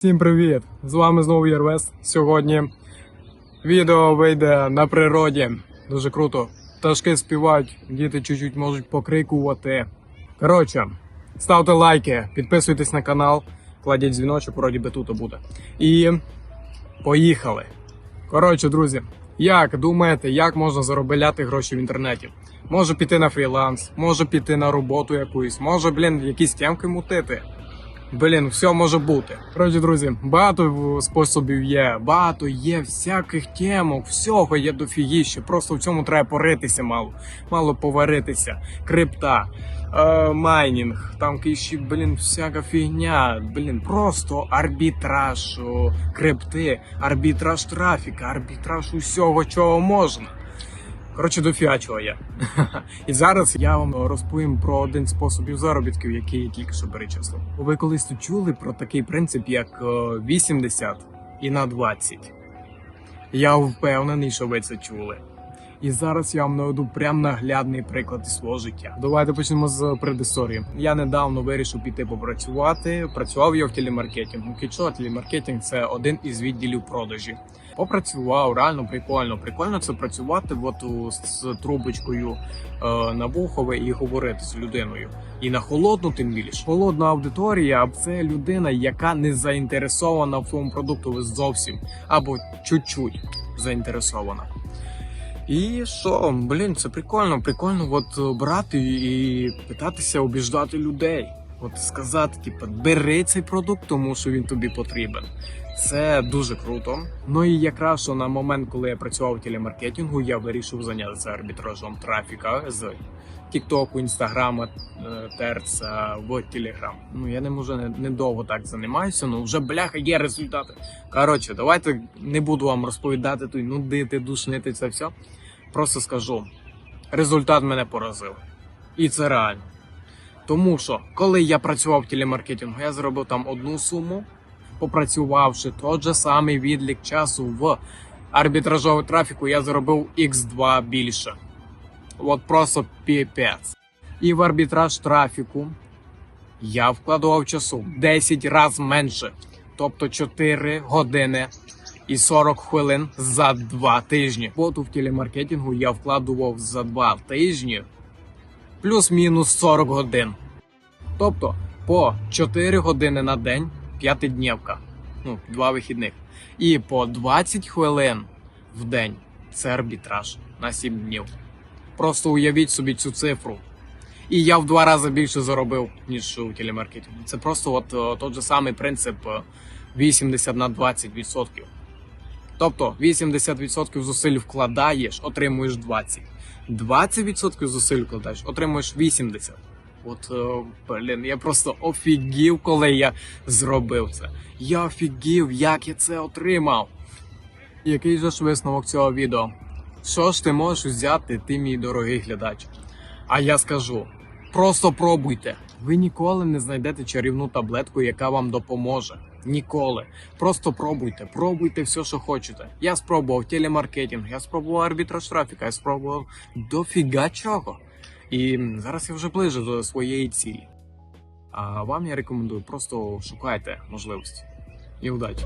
Всім привіт! З вами знову Єрвес. Сьогодні відео вийде на природі. Дуже круто. Пташки співають, діти чуть-чуть можуть покрикувати. Коротше, ставте лайки, підписуйтесь на канал, кладіть дзвіночок, вроді би тут буде. І поїхали. Коротше, друзі, як думаєте, як можна заробляти гроші в інтернеті? Може піти на фріланс, може піти на роботу якусь, може, блін, якісь темки мутити. Блін, все може бути. Коротше, друзі, багато способів є, багато є всяких темок, всього є дофігіще. Просто в цьому треба поритися мало, мало поваритися. Крипта, е, майнінг, там ще, блін, всяка фігня. Блін, просто арбітраж крипти, арбітраж трафіка, арбітраж усього, чого можна. Коротше, дофіга я. І зараз я вам розповім про один з способів заробітків, який я тільки що перечислив. Ви колись чули про такий принцип, як е, 80 і на 20. Я впевнений, що ви це чули. І зараз я вам наведу прям наглядний приклад із свого життя. Давайте почнемо з предісторії. Я недавно вирішив піти попрацювати. Працював я в телемаркетингу. Кічо, телемаркетинг це один із відділів продажі. Попрацював реально прикольно. Прикольно це працювати от з трубочкою е, на вухове і говорити з людиною. І на холодну, тим більше. Холодна аудиторія це людина, яка не заінтересована в твоєму продукту зовсім або чуть-чуть заінтересована. І що, блін, це прикольно, прикольно от брати і питатися обіждати людей. От сказати, типу, бери цей продукт, тому що він тобі потрібен. Це дуже круто. Ну і якраз що на момент, коли я працював у телемаркетингу, я вирішив зайнятися арбітражом трафіка з Тіктоку, Інстаграма, Терца в Телеграм. Ну я не можу не, недовго так займаюся, ну вже бляха є результати. Коротше, давайте не буду вам розповідати тут, нудити, душнити це все. Просто скажу, результат мене поразив. І це реально. Тому що, коли я працював в телемаркетингу, я зробив там одну суму, попрацювавши той же самий відлік часу в арбітражовому трафіку, я заробив X2 більше. От просто піпець. І в арбітраж трафіку я вкладував часу 10 разів менше. Тобто 4 години і 40 хвилин за 2 тижні. Поту в телемаркетингу я вкладував за 2 тижні плюс-мінус 40 годин. Тобто по 4 години на день п'ятиднівка, ну, два вихідних. І по 20 хвилин в день це арбітраж на 7 днів. Просто уявіть собі цю цифру. І я в два рази більше заробив, ніж у телемаркетингу. Це просто от, о, той же самий принцип е, 80 на 20 відсотків. Тобто 80% зусиль вкладаєш, отримуєш 20. 20% зусиль вкладаєш, отримуєш 80. От, е, блін, я просто офігів, коли я зробив це. Я офігів, як я це отримав. Який же ж висновок цього відео? Що ж ти можеш взяти, ти, мій дорогий глядач? А я скажу: просто пробуйте. Ви ніколи не знайдете чарівну таблетку, яка вам допоможе. Ніколи. Просто пробуйте, пробуйте все, що хочете. Я спробував телемаркетинг, я спробував арбітраж трафіка, я спробував дофіга чого. І зараз я вже ближу до своєї цілі. А вам я рекомендую просто шукайте можливості. І удачі!